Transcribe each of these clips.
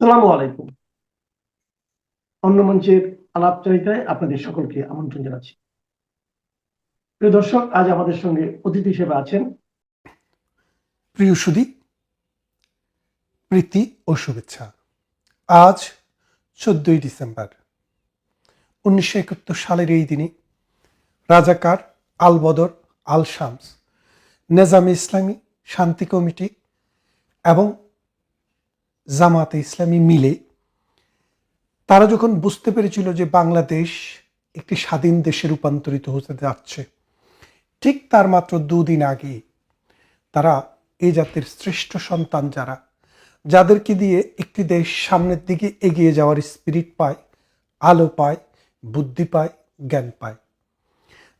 আসসালামু আলাইকুম। অন্য মঞ্চের আলাপচারিতায় আপনাদের সকলকে আমন্ত্রণ জানাচ্ছি। প্রিয় দর্শক, আজ আমাদের সঙ্গে অতিথি হিসেবে আছেন প্রিয় সুদী প্রীতি ও শুভেচ্ছা। আজ চোদ্দই ডিসেম্বর। উনিশশো একাত্তর সালের এই দিনে রাজাকার আল বদর আল শামস নেজামে ইসলামী শান্তি কমিটি এবং জামাতে ইসলামী মিলে তারা যখন বুঝতে পেরেছিল যে বাংলাদেশ একটি স্বাধীন দেশে রূপান্তরিত হতে যাচ্ছে, ঠিক তার মাত্র দুদিন আগে তারা এই জাতির শ্রেষ্ঠ সন্তান যারা, যাদেরকে দিয়ে একটি দেশ সামনের দিকে এগিয়ে যাওয়ার স্পিরিট পায়, আলো পায়, বুদ্ধি পায়, জ্ঞান পায়।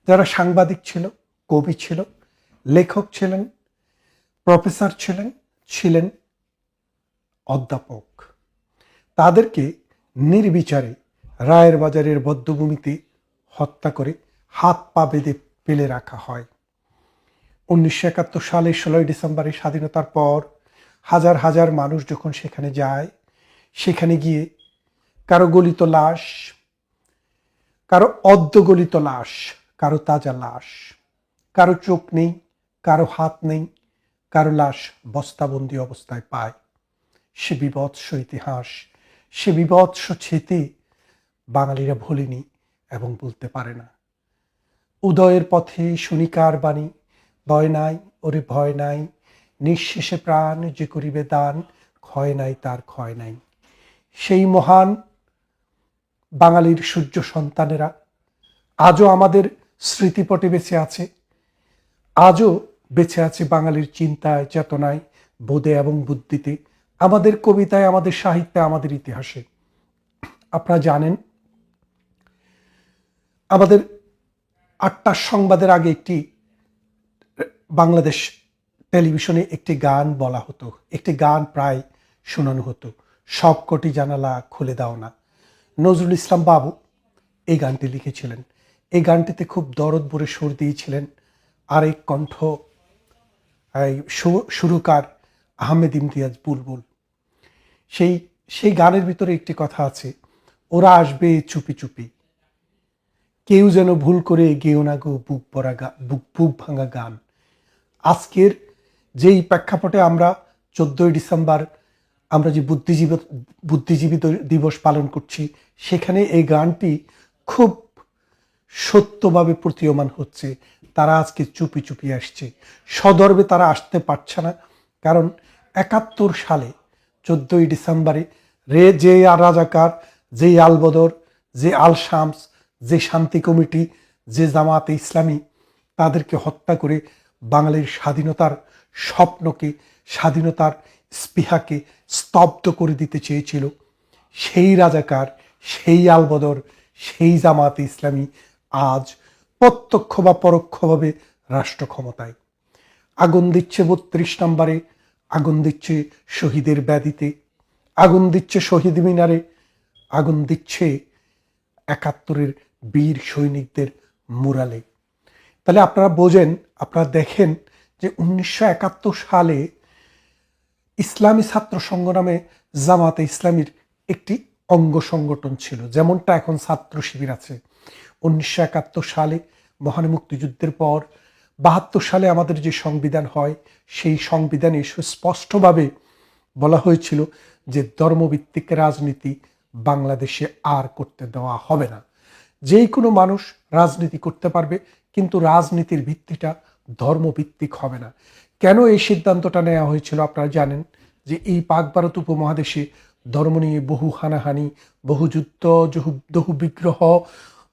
যারা সাংবাদিক ছিল, কবি ছিল, লেখক ছিলেন প্রফেসর ছিলেন ছিলেন অধ্যাপক। তাদেরকে নির্বিচারে রায়ের বাজারের বদ্ধভূমিতে হত্যা করে হাত পা বেঁধে ফেলে রাখা হয়। উনিশশো একাত্তর সালের ষোলোই ডিসেম্বরের স্বাধীনতার পর হাজার হাজার মানুষ যখন সেখানে যায়, সেখানে গিয়ে কারও গলিত লাশ, কারও অর্ধগলিত লাশ, কারও তাজা লাশ, কারও চোখ নেই, কারও হাত নেই, কারও লাশ বস্তাবন্দি অবস্থায় পায়। সে বিভৎস ইতিহাস সে বিভৎস স্মৃতি বাঙালিরা ভোলেনি এবং বলতে পারে না। উদয়ের পথে শুনিকার বাণী, ভয় নাই, ওরে ভয় নাই, নিঃশেষে প্রাণ যে করিবে দান, ক্ষয় নাই তার ক্ষয় নাই। সেই মহান বাঙালির সূর্য সন্তানেরা আজও আমাদের স্মৃতিপটে বেঁচে আছে, আজও বেঁচে আছে বাঙালির চিন্তায়, চেতনায়, বোধে এবং বুদ্ধিতে। আমাদের কবিতায়, আমাদের সাহিত্যে, আমাদের ইতিহাসে। আপনারা জানেন, আমাদের আটটার সংবাদের আগে একটি বাংলাদেশ টেলিভিশনে একটি গান বলা হতো। একটি গান প্রায় শোনানো হতো। সবকটি জানালা খুলে দাও না। নজরুল ইসলাম বাবু এই গানটি লিখেছিলেন। এই গানটিতে খুব দরদ ভরে সুর দিয়েছিলেন আরেক কণ্ঠ সুরকার আহমেদ ইমতিয়াজ বুলবুল। সেই সেই গানের ভিতরে একটি কথা আছে, ওরা আসবে চুপি চুপি। কেউ যেন ভুল করে গেও না গো বুক পরা গা, বুক বুক ভাঙা গান। আজকের যেই প্রেক্ষাপটে আমরা চোদ্দই ডিসেম্বর আমরা যে বুদ্ধিজীবী বুদ্ধিজীবী দিবস পালন করছি, সেখানে এই গানটি খুব সত্যভাবে প্রতীয়মান হচ্ছে। তারা আজকে চুপি চুপি আসছে। সদর্বে তারা আসতে পারছে না, কারণ একাত্তর সালে চোদ্দোই ডিসেম্বরে রে, যে রাজাকার যে আল বদর যে আল শামস যে শান্তি কমিটি, যে জামাতে ইসলামী, তাদেরকে হত্যা করে বাঙালির স্বাধীনতার স্বপ্নকে, স্বাধীনতার স্পৃহাকে স্তব্ধ করে দিতে চেয়েছিল সেই রাজাকার, সেই আলবদর, সেই জামাতে ইসলামী আজ প্রত্যক্ষ বা পরোক্ষভাবে রাষ্ট্র ক্ষমতায় আগুন দিচ্ছে বত্রিশ নম্বরে আগুন দিচ্ছে শহীদের ব্যাধিতে। আগুন দিচ্ছে শহীদ মিনারে। আগুন দিচ্ছে একাত্তরের বীর সৈনিকদের মুরালে। তাহলে আপনারা বোঝেন, আপনারা দেখেন যে উনিশশো একাত্তর সালে ইসলামী ছাত্র সংগ্রামে জামাতে ইসলামীর একটি অঙ্গ সংগঠন ছিল, যেমনটা এখন ছাত্র শিবির আছে। উনিশশো একাত্তর সালে মহান মুক্তিযুদ্ধের পর বাহাত্তর সালে আমাদের যে সংবিধান হয়, সেই সংবিধানে সুস্পষ্টভাবে বলা হয়েছিল যে ধর্মভিত্তিক রাজনীতি বাংলাদেশে আর করতে দেওয়া হবে না। যেই কোনো মানুষ রাজনীতি করতে পারবে, কিন্তু রাজনীতির ভিত্তিটা ধর্মভিত্তিক হবে না। কেন এই সিদ্ধান্তটা নেওয়া হয়েছিল আপনারা জানেন যে এই পাক ভারত উপমহাদেশে ধর্ম নিয়ে বহু হানাহানি, বহু যুদ্ধ বহু বিগ্রহ,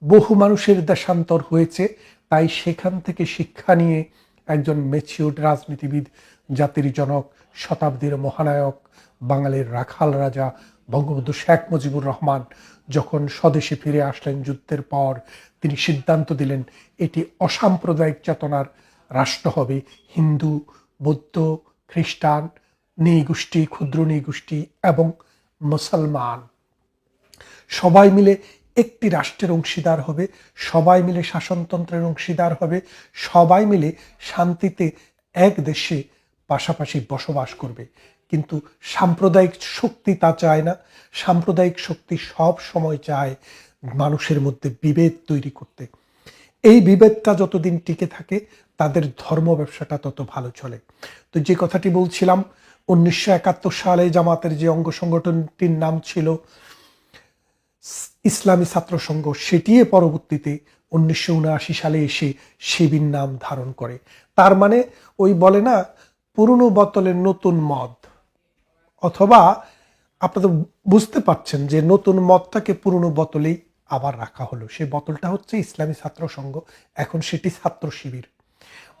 বহু মানুষের দেশান্তর হয়েছে। তাই সেখান থেকে শিক্ষা নিয়ে একজন মেচিউর রাজনীতিবিদ, জাতির জনক, শতাব্দীর মহানায়ক, বাঙালির রাখাল রাজা, বঙ্গবন্ধু শেখ মুজিবুর রহমান যখন স্বদেশে ফিরে আসলেন যুদ্ধের পর, তিনি সিদ্ধান্ত দিলেন, এটি অসাম্প্রদায়িক চেতনার রাষ্ট্র হবে। হিন্দু, বৌদ্ধ, খ্রিস্টান নৃগোষ্ঠী ক্ষুদ্র নৃগোষ্ঠী এবং মুসলমান। সবাই মিলে একটি রাষ্ট্রের অংশীদার হবে, সবাই মিলে শাসনতন্ত্রের অংশীদার হবে, সবাই মিলে শান্তিতে এক দেশে পাশাপাশি বসবাস করবে। কিন্তু সাম্প্রদায়িক শক্তি তা চায় না। সাম্প্রদায়িক শক্তি সব সময় চায় মানুষের মধ্যে বিভেদ তৈরি করতে। এই বিভেদটা যতদিন টিকে থাকে, তাদের ধর্ম ব্যবসাটা তত ভালো চলে। তো যে কথাটি বলছিলাম, উনিশশো একাত্তর সালে জামাতের যে অঙ্গ সংগঠনটির নাম ছিল ইসলামী ছাত্র সংঘ সেটি পরবর্তীতে উনিশশো উনআশি সালে এসে শিবির নাম ধারণ করে। তার মানে ওই বলে না, পুরনো বোতলের নতুন মদ। অথবা আপনারা বুঝতে পারছেন যে নতুন মদটাকে পুরনো বোতলেই আবার রাখা হলো। সেই বোতলটা হচ্ছে ইসলামী ছাত্র সংঘ, এখন সেটি ছাত্র শিবির।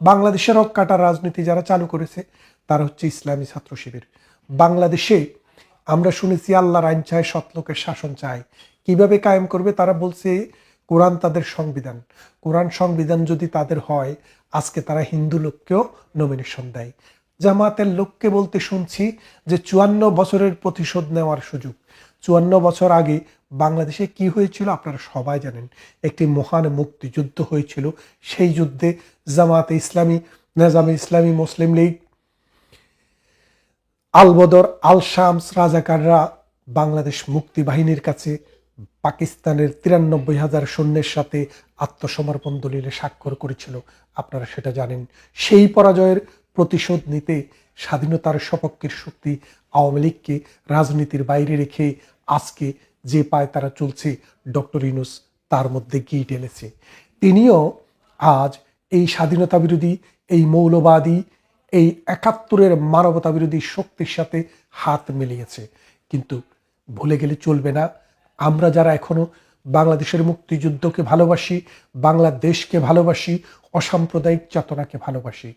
বাংলাদেশের কাটার রাজনীতি যারা চালু করেছে, তারা হচ্ছে ইসলামী ছাত্র শিবির। বাংলাদেশে আমরা শুনেছি, আল্লাহর আইন চায় সৎলোকের শাসন চায়। কীভাবে কায়েম করবে? তারা বলছে, কোরআন তাদের সংবিধান। কোরআন সংবিধান যদি তাদের হয়, আজকে তারা হিন্দু লোককেও নমিনেশন দেয়। জামাতের লোককে বলতে শুনছি যে চুয়ান্ন বছরের প্রতিশোধ নেওয়ার সুযোগ। চুয়ান্ন বছর আগে বাংলাদেশে কি হয়েছিল আপনারা সবাই জানেন। একটি মহান মুক্তিযুদ্ধ হয়েছিল। সেই যুদ্ধে জামাতে ইসলামী, নেজামে ইসলামী মুসলিম লীগ, আলবদর আল শামস রাজাকাররা বাংলাদেশ মুক্তি বাহিনীর কাছে পাকিস্তানের তিরানব্বই হাজার সৈন্যের সাথে আত্মসমর্পণ দলিলে স্বাক্ষর করেছিল। আপনারা সেটা জানেন। সেই পরাজয়ের প্রতিশোধ নিতে স্বাধীনতার সপক্ষের শক্তি আওয়ামী লীগকে রাজনীতির বাইরে রেখে আজকে যে পায় তারা চলছে, ডক্টর ইনুস তার মধ্যে গিয়ে ঢেলেছে তিনিও আজ এই স্বাধীনতা বিরোধী, এই মৌলবাদী, এই একাত্তরের মানবতা বিরোধী শক্তির সাথে হাত মিলিয়েছে। কিন্তু ভুলে গেলে চলবে না। আমরা যারা এখনও বাংলাদেশের মুক্তিযুদ্ধকে ভালোবাসি, বাংলাদেশকে ভালোবাসি, অসাম্প্রদায়িক চেতনাকে ভালোবাসি,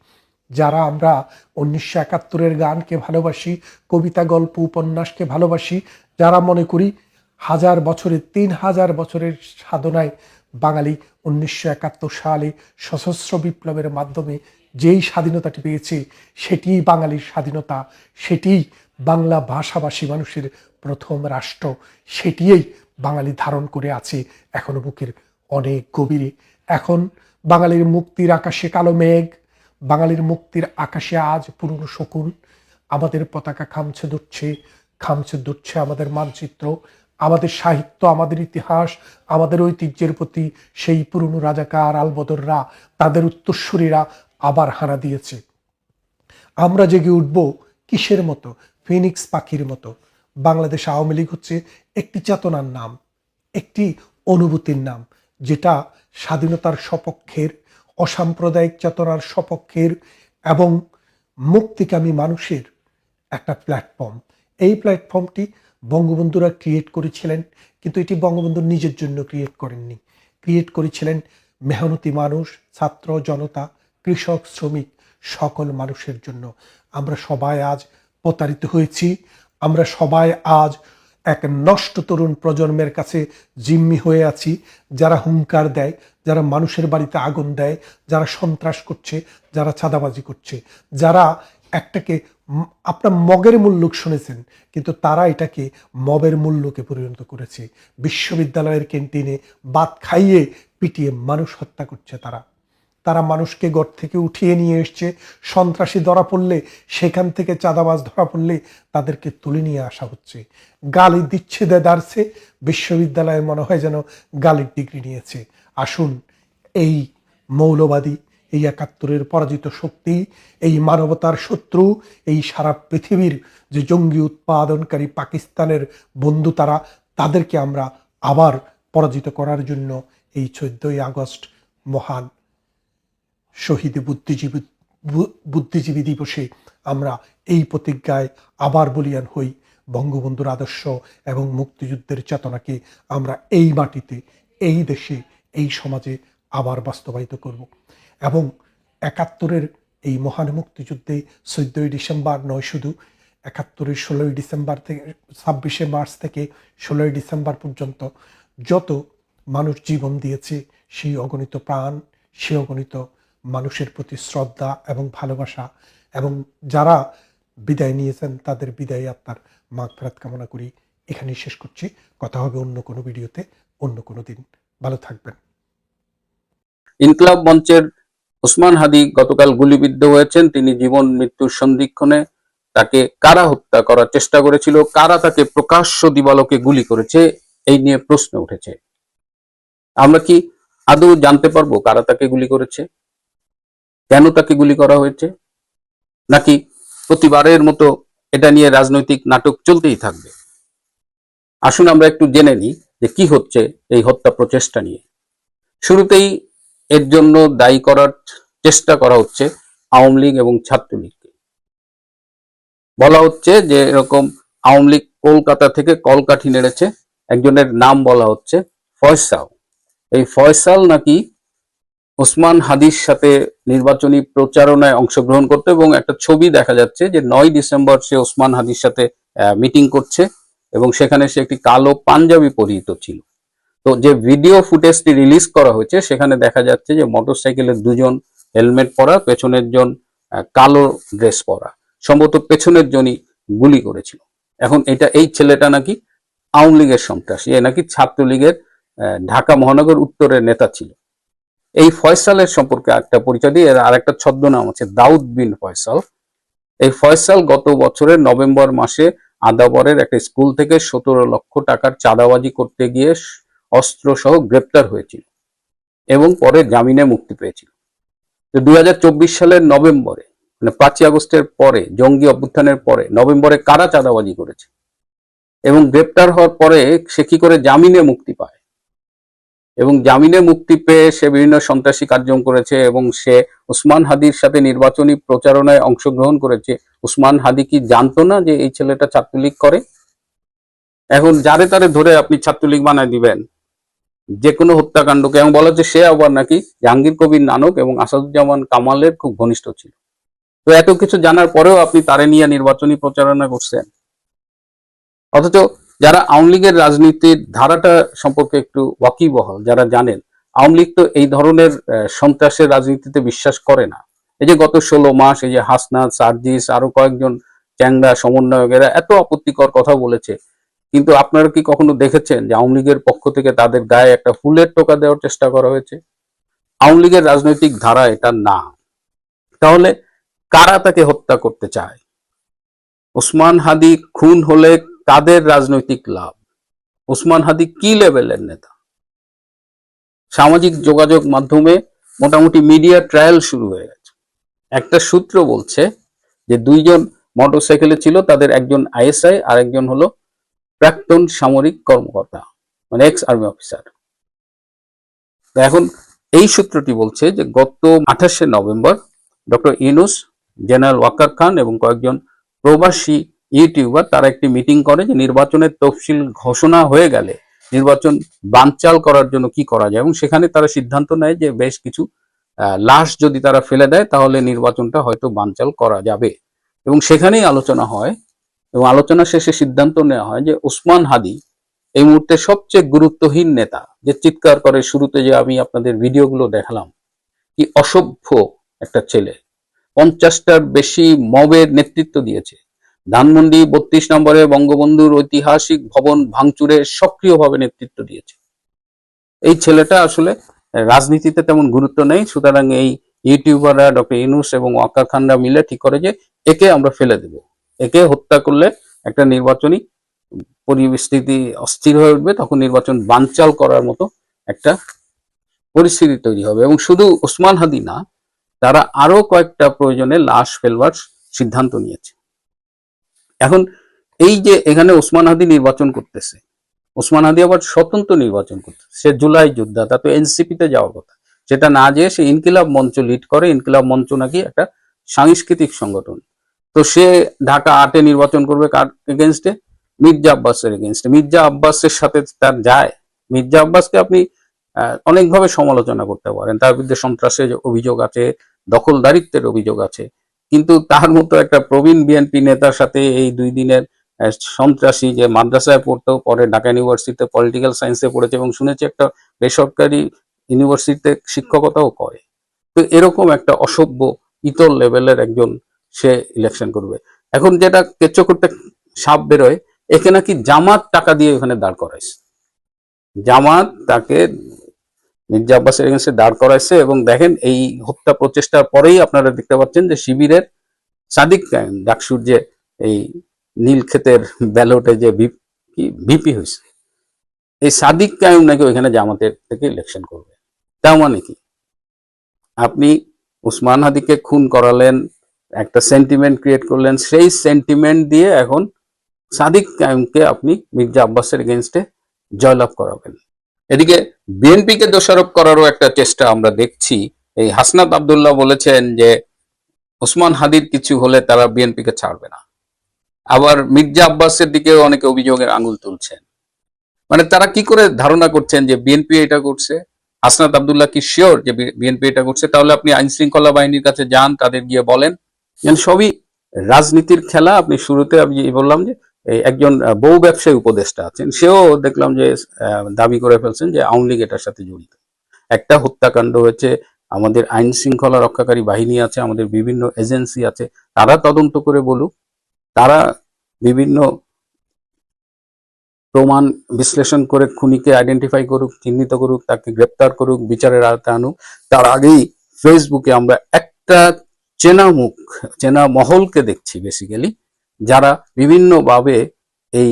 যারা আমরা উনিশশো একাত্তরের গানকে ভালোবাসি, কবিতা, গল্প, উপন্যাসকে ভালোবাসি, যারা মনে করি হাজার বছরের, তিন হাজার বছরের সাধনায় বাঙালি উনিশশো একাত্তর সালে সশস্ত্র বিপ্লবের মাধ্যমে যেই স্বাধীনতাটি পেয়েছে, সেটিই বাঙালির স্বাধীনতা, সেটিই বাংলা ভাষাভাষী মানুষের প্রথম রাষ্ট্র সেটিই বাঙালি ধারণ করে আছে এখনও বুকের অনেক গভীরে। এখন বাঙালির মুক্তির আকাশে কালো মেঘ, বাঙালির মুক্তির আকাশে আজ পুরনো শকুন। আমাদের পতাকা খামছে দুচ্ছে খামছে দুচ্ছে আমাদের মানচিত্র, আমাদের সাহিত্য, আমাদের ইতিহাস, আমাদের ঐতিহ্যের প্রতি সেই পুরনো রাজাকার আলবদররা, তাদের উত্তরসূরীরা আবার হানা দিয়েছে। আমরা জেগে উঠব কিসের মতো? ফিনিক্স পাখির মতো। বাংলাদেশ আওয়ামী লীগ হচ্ছে একটি চেতনার নাম, একটি অনুভূতির নাম, যেটা স্বাধীনতার সপক্ষের, অসাম্প্রদায়িক চেতনার সপক্ষের এবং মুক্তিকামী মানুষের একটা প্ল্যাটফর্ম এই প্ল্যাটফর্মটি বঙ্গবন্ধুরা ক্রিয়েট করেছিলেন, কিন্তু এটি বঙ্গবন্ধু নিজের জন্য ক্রিয়েট করেননি। ক্রিয়েট করেছিলেন মেহনতি মানুষ, ছাত্র, জনতা, কৃষক, শ্রমিক, সকল মানুষের জন্য। আমরা সবাই আজ প্রতারিত হয়েছি আমরা সবাই আজ এক নষ্ট তরুণ প্রজন্মের কাছে জিম্মি হয়ে আছি, যারা হুঙ্কার দেয়, যারা মানুষের বাড়িতে আগুন দেয়, যারা সন্ত্রাস করছে, যারা চাঁদাবাজি করছে। যারা একটাকে আপনার মগের মূল্যক শুনেছেন, কিন্তু তারা এটাকে মবের মূল্যকে পরিণত করেছে। বিশ্ববিদ্যালয়ের ক্যান্টিনে ভাত খাইয়ে পিটিয়ে মানুষ হত্যা করছে তারা। তারা মানুষকে ঘর থেকে উঠিয়ে নিয়ে এসছে। সন্ত্রাসী ধরা পড়লে, সেখান থেকে চাঁদাবাজ ধরা পড়লে তাদেরকে তুলে নিয়ে আসা হচ্ছে। গালি দিচ্ছে দেদারছে বিশ্ববিদ্যালয়ে মনে হয় যেন গালির ডিগ্রি নিয়েছে। আসুন, এই মৌলবাদী, এই একাত্তরের পরাজিত শক্তি, এই মানবতার শত্রু, এই সারা পৃথিবীর যে জঙ্গি উৎপাদনকারী পাকিস্তানের বন্ধু তারা, তাদেরকে আমরা আবার পরাজিত করার জন্য এই চোদ্দই আগস্ট মহান শহীদ বুদ্ধিজীবী বুদ্ধিজীবী দিবসে আমরা এই প্রতিজ্ঞায় আবার বলিয়ান হই, বঙ্গবন্ধুর আদর্শ এবং মুক্তিযুদ্ধের চেতনাকে আমরা এই মাটিতে, এই দেশে, এই সমাজে আবার বাস্তবায়িত করব। এবং একাত্তরের এই মহান মুক্তিযুদ্ধে চোদ্দই ডিসেম্বর নয় শুধু, একাত্তরের ষোলোই ডিসেম্বর থেকে, ছাব্বিশে মার্চ থেকে ষোলোই ডিসেম্বর পর্যন্ত যত মানুষ জীবন দিয়েছে, সেই অগণিত প্রাণ সে অগণিত মানুষের প্রতি শ্রদ্ধা এবং ভালোবাসা এবং যারা বিদায় নিয়েছেন, তাদের বিদায় আত্মার মাগফেরাত কামনা করি। এখানেই শেষ করছি। কথা হবে অন্য কোনো ভিডিওতে, অন্য কোনো দিন। ভালো থাকবেন। ইনকলাব মঞ্চের ওসমান হাদি গতকাল গুলিবিদ্ধ হয়েছেন। তিনি জীবন, মৃত্যুর সন্ধিক্ষণে তাকে কারা হত্যা করার চেষ্টা করেছিল? কারা তাকে প্রকাশ্য দিবালোকে গুলি করেছে? এই নিয়ে প্রশ্ন উঠেছে। আমরা কি আদৌ জানতে পারব কারা তাকে গুলি করেছে? কেন তাকে গুলি করা হয়েছে? নাকি প্রতিবারের মতো এটা নিয়ে রাজনৈতিক নাটক চলতেই থাকবে? আসুন আমরা একটু জেনে নিই যে কি হচ্ছে এই হত্যা প্রচেষ্টা নিয়ে। শুরুতেই এর জন্য দায়ী করার চেষ্টা করা হচ্ছে আওয়ামী লীগ এবং ছাত্রলীগকে। বলা হচ্ছে যে এরকম আওয়ামী লীগ কলকাতা থেকে কলকাঠি নেড়েছে। একজনের নাম বলা হচ্ছে ফয়সাল। এই ফয়সাল নাকি ওসমান হাদির সাথে নির্বাচনী প্রচারণায় অংশগ্রহণ করতে এবং একটা ছবি দেখা যাচ্ছে যে নয় ডিসেম্বর সে ওসমান হাদির সাথে মিটিং করছে এবং সেখানে সে একটি কালো পাঞ্জাবি পরিহিত ছিল। তো যে ভিডিও ফুটেজটি রিলিজ করা হয়েছে, সেখানে দেখা যাচ্ছে যে মোটরসাইকেলের দুজন হেলমেট পরা, পেছনের জন কালো ড্রেস পরা। সম্ভবত পেছনের জনই গুলি করেছিল। এখন এটা, এই ছেলেটা নাকি আওয়ামী লীগের সন্ত্রাসী। এ নাকি ছাত্রলীগের ঢাকা মহানগর উত্তরের নেতা ছিল। এই ফয়সালের সম্পর্কে একটা পরিচয় দিয়ে এর আরেকটা ছদ্মনাম আছে, দাউদ বিন ফয়সাল। এই ফয়সাল গত বছরের নভেম্বর মাসে আদাবরের একটা স্কুল থেকে সতেরো লক্ষ টাকার চাঁদাবাজি করতে গিয়ে অস্ত্র সহ গ্রেপ্তার হয়েছিল এবং পরে জামিনে মুক্তি পেয়েছিল। চব্বিশ সালের নভেম্বরে মানে পাঁচই আগস্টের পরে, জঙ্গি অভ্যুত্থানের পরে, নভেম্বরে কারা চাঁদাবাজি করেছে? এবং গ্রেপ্তার হওয়ার পরে সে কি করে জামিনে মুক্তি পায়? এবং জামিনে মুক্তি পেয়ে সে বিভিন্ন সন্ত্রাসী কার্যক্রম করেছে এবং সে উসমান হাদির সাথে নির্বাচনী প্রচারণায় অংশগ্রহণ করেছে। উসমান হাদি কি জানতো না যে এই ছেলেটা ছাত্রলীগ করে? এখন যারে তারে ধরে আপনি ছাত্রলীগ বানায় দিবেন যে কোনো হত্যাকাণ্ডকে। এবং বলা হচ্ছে সে আবার নাকি জাহাঙ্গীর কবির নানক এবং আসাদুজ্জামান কামালের খুব ঘনিষ্ঠ ছিল। তো এত কিছু জানার পরেও আপনি তারে নিয়ে নির্বাচনী প্রচারণা করছেন। অথচ যারা আওয়ামী লীগের রাজনীতির ধারাটা সম্পর্কে একটু ওয়াকিবহল, যারা জানেন, আওয়ামী লীগ তো এই ধরনের সন্ত্রাসের রাজনীতিতে বিশ্বাস করে না। এই যে গত ষোলো মাস এই যে হাসনাত, সার্জিস, আরও কয়েকজন চ্যাংরা, সমন্বয়কেরা এত আপত্তিকর কথা বলেছে, কিন্তু আপনারা কি কখনো দেখেছেন যে আওয়ামী লীগের পক্ষ থেকে তাদের গায়ে একটা ফুলের টোকা দেওয়ার চেষ্টা করা হয়েছে? আওয়ামী লীগের রাজনৈতিক ধারা এটা না। তাহলে কারা তাকে হত্যা করতে চায়? ওসমান হাদি খুন হলে কাদের রাজনৈতিক লাভ। ওসমান হাদি কি লেভেলের নেতা? সামাজিক যোগাযোগ মাধ্যমে মোটামুটি মিডিয়া ট্রায়াল শুরু হয়ে গেছে। একটা সূত্র বলছে যে দুইজন মোটরসাইকেলে ছিল, তাদের একজন আইএসআই আর একজন হলো প্রাক্তন সামরিক কর্মকর্তা মানে এক্স আর্মি অফিসার এখন এই সূত্রটি বলছে যে গত আঠাশে November doctor Yunus general Waker Khan এবং কয়েকজন প্রবাসী ইউটিউবার তারা একটি মিটিং করে যে নির্বাচনের তফসিল ঘোষণা হয়ে গেলে নির্বাচন বানচাল করার জন্য কি করা যায় এবং সেখানে তারা সিদ্ধান্ত নেয় যে বেশ কিছু লাশ যদি তারা ফেলে দেয় তাহলে নির্বাচনটা হয়তো বানচাল করা যাবে। এবং সেখানেই আলোচনা হয় এবং আলোচনা শেষে সিদ্ধান্ত নেওয়া হয় যে উসমান হাদি এই মুহূর্তে সবচেয়ে গুরুত্বহীন নেতা যে চিৎকার করে শুরুতে যে আমি আপনাদের ভিডিওগুলো দেখালাম, কি অসভ্য একটা ছেলে। পঞ্চাশটার বেশি মবের নেতৃত্ব দিয়েছে। ধানমন্ডি বত্রিশ নম্বরে বঙ্গবন্ধুর ঐতিহাসিক ভবন ভাঙচুরে সক্রিয়ভাবে নেতৃত্ব দিয়েছে। এই ছেলেটা আসলে রাজনীতিতে তেমন গুরুত্ব নেই, সুতরাং এই ইউটিউবাররা ডক্টর ইনুস এবং ওয়াকার খানরা মিলে ঠিক করে যে একে আমরা ফেলে দেব। একে হত্যা করলে একটা নির্বাচনী পরিস্থিতি অস্থির হয়ে উঠবে, তখন নির্বাচন বানচাল করার মতো একটা পরিস্থিতি তৈরি হবে। এবং শুধু ওসমান হাদি না, তারা আরও কয়েকটা প্রয়োজনে লাশ ফেলবার সিদ্ধান্ত নিয়েছে। এখন এই যে এখানে ওসমান হাদি নির্বাচন করতেছে, ওসমান হাদি আবার স্বতন্ত্র নির্বাচন করতেছে, সে জুলাই যোদ্ধা, তা তো এনসিপিতে যাওয়ার কথা। সেটা না যেয়ে সে ইনকিলাব মঞ্চ লিড করে, ইনকিলাব মঞ্চ নাকি একটা সাংস্কৃতিক সংগঠন। তো সে ঢাকা আটে নির্বাচন করবে কার এগেনস্টে মির্জা আব্বাসের এগেনস্টে মির্জা আব্বাসের সাথে তার যায়। মির্জা আব্বাসকে আপনি অনেকভাবে সমালোচনা করতে পারেন। তার বিরুদ্ধে সন্ত্রাসের অভিযোগ আছে, দখলদারিত্বের অভিযোগ আছে। কিন্তু তার মতো একটা প্রবীণ বিএনপি নেতার সাথে এই দুই দিনের সন্ত্রাসী যে মাদ্রাসায় পড়তো, পরে ঢাকা ইউনিভার্সিটিতে পলিটিক্যাল সায়েন্সে পড়েছে এবং শুনেছি একটা বেসরকারি ইউনিভার্সিটিতে শিক্ষকতাও করে। তো এরকম একটা অসভ্য, ইতর লেভেলের একজন সে ইলেকশন করবে। এখন যেটা কেচ্চ করতে সাপ বেরোয়, একে নাকি জামাত টাকা দিয়ে ওখানে দাঁড় করাইছে। জামাত তাকে মির্জা আব্বাসের এগেন্সে দাঁড় করাইছে এবং দেখেন এই হত্যা প্রচেষ্টার পরেই আপনারা দেখতে পাচ্ছেন যে শিবিরের সাদিক কায়েম ডাকসুর যে এই নীলক্ষেতের ব্যালটে যে ভিপ- হয়েছে। এই সাদিক কায়ুম নাকি ওইখানে জামাতের থেকে ইলেকশন করবে। তার মানে কি? আপনি উসমান হাদিকে খুন করালেন, একটা সেন্টিমেন্ট ক্রিয়েট করলেন, সেই সেন্টিমেন্ট দিয়ে এখন সাদিক কায়ুমকে আপনি মির্জা আব্বাসের এগেনস্টে জয়লাভ করাবেন। এদিকে বিএনপিকে দোষারোপ করারও একটা চেষ্টা আমরা দেখছি। এই হাসনাত আব্দুল্লাহ বলেছেন যে, ওসমান হাদির কিছু হলে তারা বিএনপিকে ছাড়বে না। আবার মির্জা আব্বাসের দিকেও অনেকে অভিযোগের আঙুল তুলছেন। মানে তারা কি করে ধারণা করছেন যে বিএনপি এটা করছে? হাসনাত আব্দুল্লাহ কি শিওর যে বিএনপি এটা করছে? তাহলে আপনি আইন শৃঙ্খলা বাহিনীর কাছে যান, তাদের গিয়ে বলেন। সবই রাজনীতির খেলা, আপনি শুরুতে আমি বললাম যে একজন বউ ব্যবসায়ী উপদেষ্টা আছেন, সেও দেখলাম যে দাবি করে ফেলছেন যে আওয়ামী লীগ এটার সাথে জড়িত। একটা হত্যাকাণ্ড হয়েছে, আমাদের আইন শৃঙ্খলা রক্ষাকারী বাহিনী আছে, আমাদের বিভিন্ন এজেন্সি আছে, তারা তদন্ত করে বলুক, তারা বিভিন্ন প্রমাণ বিশ্লেষণ করে খুনিকে আইডেন্টিফাই করুক, চিহ্নিত করুক, তাকে গ্রেপ্তার করুক, বিচারের আওতায় আনুক, তার আগেই ফেসবুকে আমরা একটা চেনা মুখ, চেনা মহলকে দেখছি বেসিক্যালি যারা বিভিন্নভাবে এই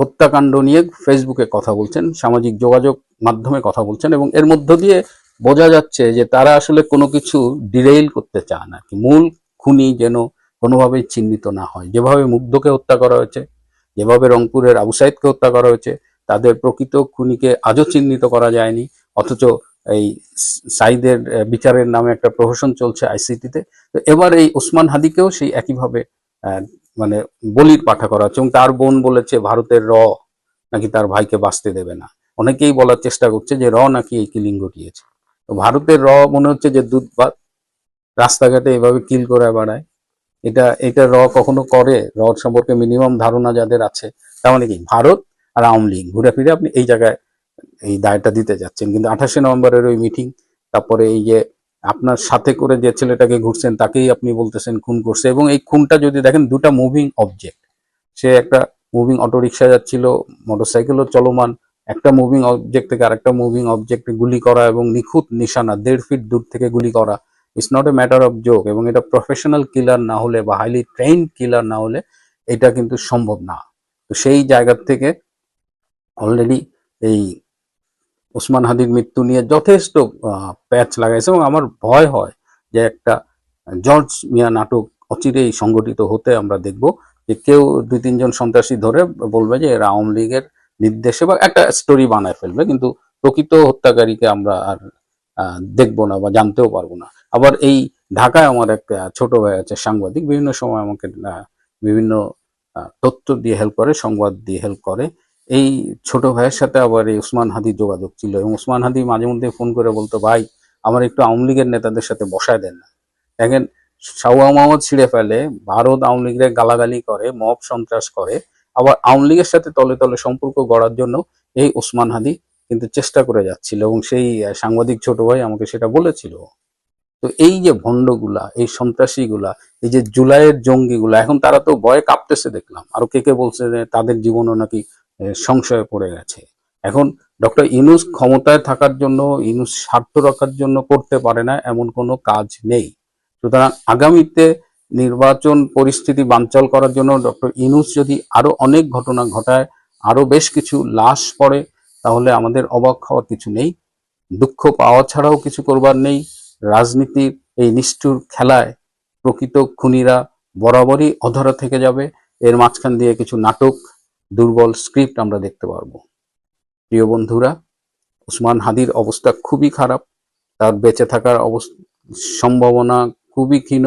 হত্যাকাণ্ড নিয়ে ফেসবুকে কথা বলছেন, সামাজিক যোগাযোগ মাধ্যমে কথা বলছেন এবং এর মধ্য দিয়ে বোঝা যাচ্ছে যে তারা আসলে কোনো কিছু ডিরেইল করতে চায় না। কি মূল খুনি যেন কোনোভাবেই চিহ্নিত না হয়। যেভাবে মুগ্ধকে হত্যা করা হয়েছে, যেভাবে রংপুরের আবু সাইদকে হত্যা করা হয়েছে, তাদের প্রকৃত খুনিকে আজও চিহ্নিত করা যায়নি। অথচ এই সাইদের বিচারের নামে একটা প্রহসন চলছে আইসিটিতে তো এবার এই ওসমান হাদিকেও সেই একইভাবে মানে বলির পাঠা করা হচ্ছে। এবং তার বোন বলেছে, ভারতের র নাকি তার ভাইকে বাঁচতে দেবে না। অনেকেই বলার চেষ্টা করছে যে, র নাকি এই কিলিং ঘটিয়েছে তো ভারতের র মনে হচ্ছে যে, দুধ রাস্তাঘাটে এভাবে কিল করে বেড়ায়। এটা এটা র কখনো করে? র সম্পর্কে মিনিমাম ধারণা যাদের আছে, তার মানে কি? ভারত আর আওয়ামী লীগ। ঘুরে ফিরে আপনি এই জায়গায় এই দায়টা দিতে যাচ্ছেন। কিন্তু আঠাশে নভেম্বরের ওই মিটিং তারপরে এই যে আপনার সাথে করে যে ছেলেটাকে ঘুরছেন তাকেই আপনি বলতেছেন, খুন করছে। এবং এই খুনটা যদি দেখেন, দুটা মুভিং অবজেক্ট সে একটা মুভিং অটো রিক্সা যাচ্ছিল মোটরসাইকেলও চলমান। একটা মুভিং অবজেক্ট থেকে আরেকটা মুভিং অবজেক্টে গুলি করা এবং নিখুঁত নিশানা, দেড় ফিট দূর থেকে গুলি করা। It's not a matter of joke এবং এটা প্রফেশনাল কিলার না হলে বা হাইলি ট্রেইন কিলার না হলে এটা কিন্তু সম্ভব না। তো সেই জায়গা থেকে অলরেডি এই ওসমান হাদির মৃত্যু নিয়ে যথেষ্ট প্যাচ লাগাইছে এবং আমার ভয় হয় যে একটা জর্জ মিয়া নাটক অচিরেই সংগঠিত হতে আমরা দেখব যে কেউ দুই তিনজন সন্ত্রাসী ধরে বলবে যে এরা আওয়ামী লীগের নির্দেশে বা একটা স্টোরি বানায় ফেলবে কিন্তু প্রকৃত হত্যাকারীকে আমরা আর দেখব না বা জানতেও পারব না। আবার এই ঢাকায় আমার এক আহ, ছোট ভাই আছে সাংবাদিক বিভিন্ন সময় আমাকে বিভিন্ন তথ্য দিয়ে হেল্প করে সংবাদ দিয়ে হেল্প করে। এই ছোট ভাইয়ের সাথে আবার এই উসমান হাদি যোগাযোগ ছিল এবং উসমান হাদি মাঝে মধ্যে ফোন করে বলতো, ভাই, আমার একটু আওয়ামী লীগের নেতাদের সাথে বসায় দেন না। দেখেন শাহুয়া মোহাম্মদ ছিঁড়ে ফেলে, ভারত আওয়ামী লীগের গালাগালি করে, মব সন্ত্রাস করে, আবার আওয়ামী লীগের সাথে তলে তলে সম্পর্ক গড়ার জন্য এই ওসমান হাদি কিন্তু চেষ্টা করে যাচ্ছিল এবং সেই সাংবাদিক ছোট ভাই আমাকে সেটা বলেছিল। তো এই যে ভণ্ডগুলা, এই সন্ত্রাসীগুলা, এই যে জুলাইয়ের জঙ্গিগুলা, এখন তারা তো ভয়ে কাঁপতেছে দেখলাম। আরও কে কে বলছে যে তাদের জীবনও নাকি সংশয়ে পড়ে গেছে। এখন ডক্টর ইনুস ক্ষমতায় থাকার জন্য ইনুস স্বার্থ রক্ষার জন্য করতে পারে না, এমন কোনো কাজ নেই। সুতরাং আগামীতে নির্বাচন পরিস্থিতি বানচাল করার জন্য ডক্টর ইনুস যদি আরও অনেক ঘটনা ঘটায়, আরও বেশ কিছু লাশ পড়ে, তাহলে আমাদের অবাক হওয়ার কিছু নেই। দুঃখ পাওয়া ছাড়াও কিছু করবার নেই। রাজনীতির এই নিষ্ঠুর খেলায় প্রকৃত খুনিরা বরাবরই অধরা থেকে যাবে। এর মাঝখান দিয়ে কিছু নাটক দুর্বল স্ক্রিপ্ট আমরা দেখতে পারব। প্রিয় বন্ধুরা উসমান হাদির অবস্থা খুবই খারাপ। তার বেঁচে থাকার অবস্থা সম্ভাবনা খুবই ক্ষীণ।